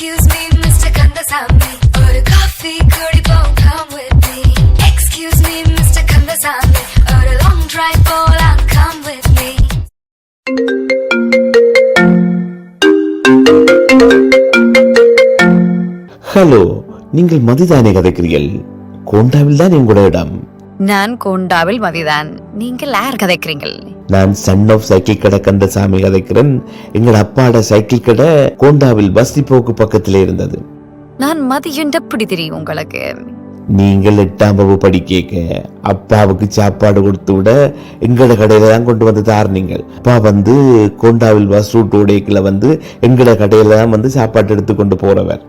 Excuse me, Mr. Kandasamy. ஒரு coffee குடிப்போம், come with me. Excuse me, Mr. Kandasamy. ஒரு long drive போலாம், come with me. Hello நீங்கள் மதிதானே கதைக்கிறீர்கள் கோண்டாவில் தான் உங்களோட இடம் நான் கோண்டாவில் மதிதான். நீங்கள் யார் கதைக்கிறீங்கள்? நான் சன் ஆஃப் சைக்கிள் கடை கந்தசாமி கதைக்கிறேன். எங்களோட அப்பாட சைக்கிள் கடை கோண்டாவில் பஸ் போக்கு பக்கத்திலே இருந்தது. நான் மதியுண்ட எப்படி தெரியும் உங்களுக்கு. நீங்கள் எட்டாம் வகுப்பு படிக்க அப்பாவுக்கு சாப்பாடு கொடுத்து விட எங்களோட கடையில தான் கொண்டு வந்து தாருனீங்கள் அப்பா வந்து கோண்டாவில் பஸ் ரூட் உடைக்குள்ள வந்து எங்களோட கடையில தான் வந்து சாப்பாடு எடுத்து கொண்டு போறவர்.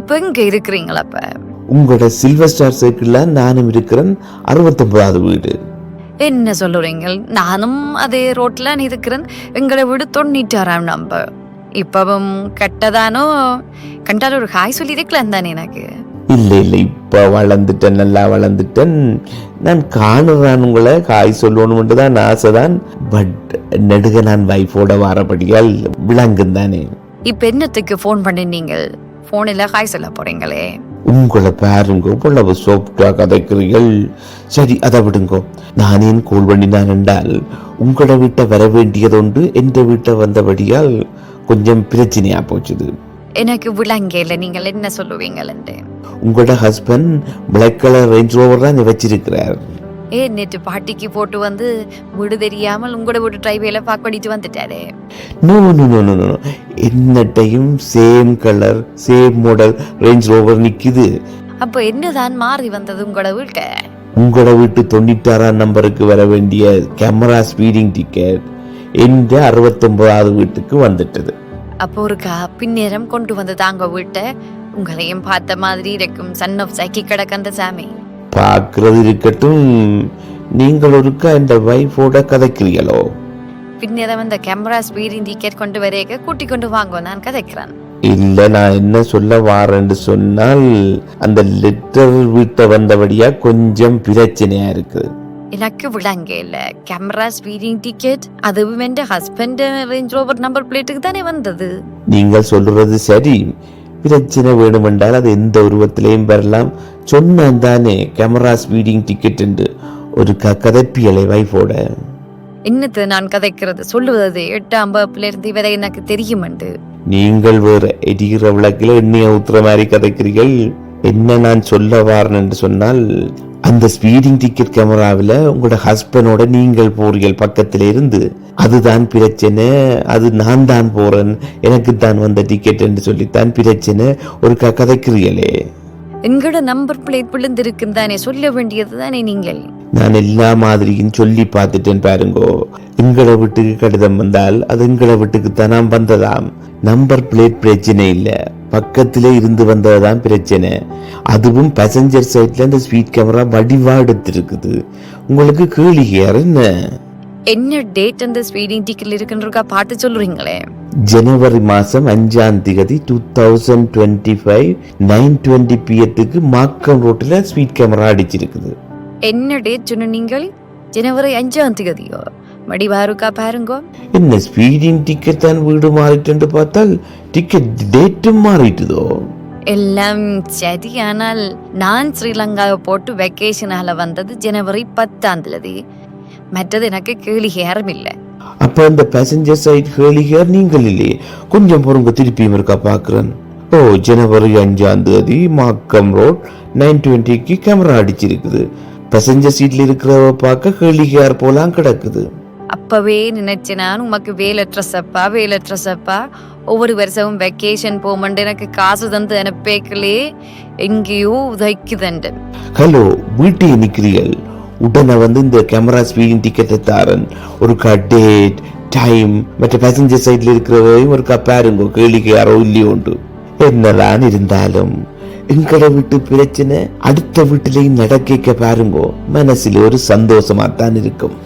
இப்ப இங்க இருக்கிறீங்களா அப்ப உங்களோட சில்வர் ஸ்டார் சர்க்கிளில் நானும் இருக்கிறேன். அறுபத்தொன்பதாவது வீடு. என்ன சொல்லுறீங்க நானும் அதே ரோட்டில் இருக்கிறேன் எங்களை வீடு தொண்ணூற்றாறாம் நம்ப இப்பவும் கெட்டதானோ? கண்டால் ஒரு ஹாய் சொல்லி இருக்கலாம் தானே எனக்கு. இல்லை இல்லை இப்போ வளர்ந்துட்டேன் நல்லா வளர்ந்துட்டேன். நான் காணுறான் உங்களை காய் சொல்லணும்னு தான் ஆசை தான் பட் நெடுக நான் வைஃபோட வாரபடியால் விளங்குந்தானே இப்போ என்னத்துக்கு ஃபோன் பண்ணினீங்க ஃபோனில் ஹாய் சொல்ல போகிறீங்களே உங்களை பாருங்க இவ்வளவு சோப்டா கதைக்கிறீர்கள். சரி அதை விடுங்கோ. நான் ஏன் கோல் பண்ணினான் என்றால் உங்களோட வீட்டை வர வேண்டியதொன்று என்ற வீட்டை வந்தபடியால் கொஞ்சம் பிரச்சனையா போச்சுது. எனக்கு விளங்கல நீங்கள் என்ன சொல்லுவீங்கள்ட்டு உங்களோட husband black colour Range Rover தான் வச்சிருக்கிறார். ஏ நேற்று பாட்டிக்கு போட்டு வந்து வீடு தெரியாமல் உங்களோட வீடு டிரைவேல பார்க்க பண்ணிட்டு வந்துட்டாரே. No no no no no என்னட்டையும் same colour same model Range Rover நிக்குது. அப்போ என்னதான் மாறி வந்தது உங்களோட வீட்டை? உங்களோட வீட்டு தொண்ணூத்தாறாம் நம்பருக்கு வர வேண்டிய கேமரா ஸ்பீடிங் டிக்கெட் எந்த அறுபத்தொன்பதாவது வீட்டுக்கு வந்துட்டது. அப்போ ஒரு கா பின்னேரம் கொண்டு வந்து தாங்க வீட்டை? உங்களையும் பார்த்த மாதிரி இருக்கும் சன் ஆஃப் சைக்கி கடக்கந்த சாமி. பார்க்கறது இருக்கட்டும் நீங்கள் ஒருக்கா இந்த வைஃபோட கதைக்கிறீங்களோ? பின்னேரம் இந்த கேமரா ஸ்பீடிங் டிக்கெட் கொண்டு வரைக்க கூட்டி கொண்டு வாங்க நான் கதைக்கிறேன். இல்ல நான் என்ன சொல்ல வாரேன்னு சொன்னால் அந்த லெட்டர் வீட்டை வந்தபடியா கொஞ்சம் பிரச்சனையா இருக்குது. எனக்கு விளங்க இல்ல. கேமரா ஸ்பீடிங் டிக்கெட் அதுவும் என் ஹஸ்பண்ட் ரேஞ்ச் ரோவர் நம்பர் பிளேட்டுக்கு தானே வந்தது. நீங்கள் சொல்றது சரி. பிரச்சனை வேணுமென்றால் அது எந்த உருவத்திலையும் வரலாம். கேமரா ஸ்பீடிங் டிக்கெட் என்று ஒரு க கதப்பியலை வைஃபோட என்னத்து நான் கதைக்கிறது? சொல்லுவது எட்டாம் வகுப்புல இருந்து இவரை எனக்கு தெரியுமெண்டு நீங்கள் வேற எரிகிற விளக்கில் எண்ணெயை ஊத்துற மாதிரி கதைக்கிறீர்கள். என்ன நான் சொல்ல வாரேன் என்று சொன்னால் அந்த ஸ்பீடிங் டிக்கெட் கேமராவில் உங்களோட ஹஸ்பண்டோட நீங்கள் போறீர்கள் பக்கத்துல இருந்து. அதுதான் பிரச்சனை அது நான் தான் போறேன் எனக்கு தான் வந்த டிக்கெட் என்று சொல்லித்தான் பிரச்சனை. ஒரு க எங்கட எங்களோட நம்பர் பிளேட் விழுந்திருக்குன்னு தானே சொல்ல வேண்டியது தானே நீங்கள்? நான் எல்லா மாதிரியும் சொல்லி பார்த்துட்டேன் பாருங்கோ. எங்களை வீட்டுக்கு கடிதம் வந்தால் அது எங்களை வீட்டுக்கு தான் வந்ததாம். நம்பர் பிளேட் பிரச்சனை இல்லை. பக்கத்திலே இருந்து வந்ததுதான் பிரச்சனை. அதுவும் பேசஞ்சர் சைட்ல இந்த ஸ்பீட் கேமரா வடிவா எடுத்திருக்குது. உங்களுக்கு கேளிகையார் என்ன? என்ன டேட் அந்த ஸ்பீடிங் டிக்கெட்ல இருக்குன்றக்கா பாட்டு சொல்றீங்களே ஜனவரி மாசம் அஞ்சாம் தேதி two thousand twenty five nine twenty பிஎத்துக்கு Markham ரோட்டில் ஸ்பீட் கேமரா அடிச்சிருக்குது. என்ன டேட் சொன்ன நீங்கள் ஜனவரி அஞ்சாம் தேதியோ மடிவாருக்கா பாருங்கோ. என்ன ஸ்பீடிங் டிக்கெட் தான் வீடு மாறிட்டு பார்த்தால் டிக்கெட் டேட்டும் மாறிட்டுதோ? எல்லாம் சரி ஆனால் நான் ஸ்ரீலங்காவை போட்டு வெக்கேஷனால வந்தது ஜனவரி பத்தாம் தேதி மற்றது எனக்கு கேள்வி யாரும் இல்லை அப்ப அந்த பேசஞ்சர் சைட் ஹேலிகர் நீங்கள் இல்லையே கொஞ்சம் பொறுங்க திருப்பியும் இருக்கா பாக்குறேன் ஓ ஜனவரி அஞ்சாம் தேதி மாக்கம் ரோட் நைன் டுவெண்ட்டிக்கு கேமரா அடிச்சிருக்குது. பேசஞ்சர் சீட்ல இருக்கிறவ பார்க்க ஹேலிகர் போலாம் கிடக்குது. அப்பவே நினைச்சேன் நான் உமக்கு வேலை ட்ரெஸ்ஸப்பா வேலை ட்ரெஸ்ஸப்பா ஒவ்வொரு வருஷமும் வெக்கேஷன் போமண்டு எனக்கு காசு தந்து அனுப்பேக்கலே எங்கேயோ உதைக்குதண்டு. ஹலோ வீட்டை நிக்கிறீர்கள். உடனே வந்து இந்த கேமரா ஸ்பீடிங் டிக்கெட்டை தாரன். ஒரு டேட் டைம் மற்ற பேசஞ்சர் சைடில் இருக்கிறவையும் ஒரு பாருங்க. கேளிக்கை யாரோ இல்லையோண்டு என்னதான் இருந்தாலும் எங்களை வீட்டு பிரச்சனை அடுத்த வீட்டிலையும் நடக்க பாருங்கோ. மனசில் ஒரு சந்தோஷமா தான் இருக்கும்.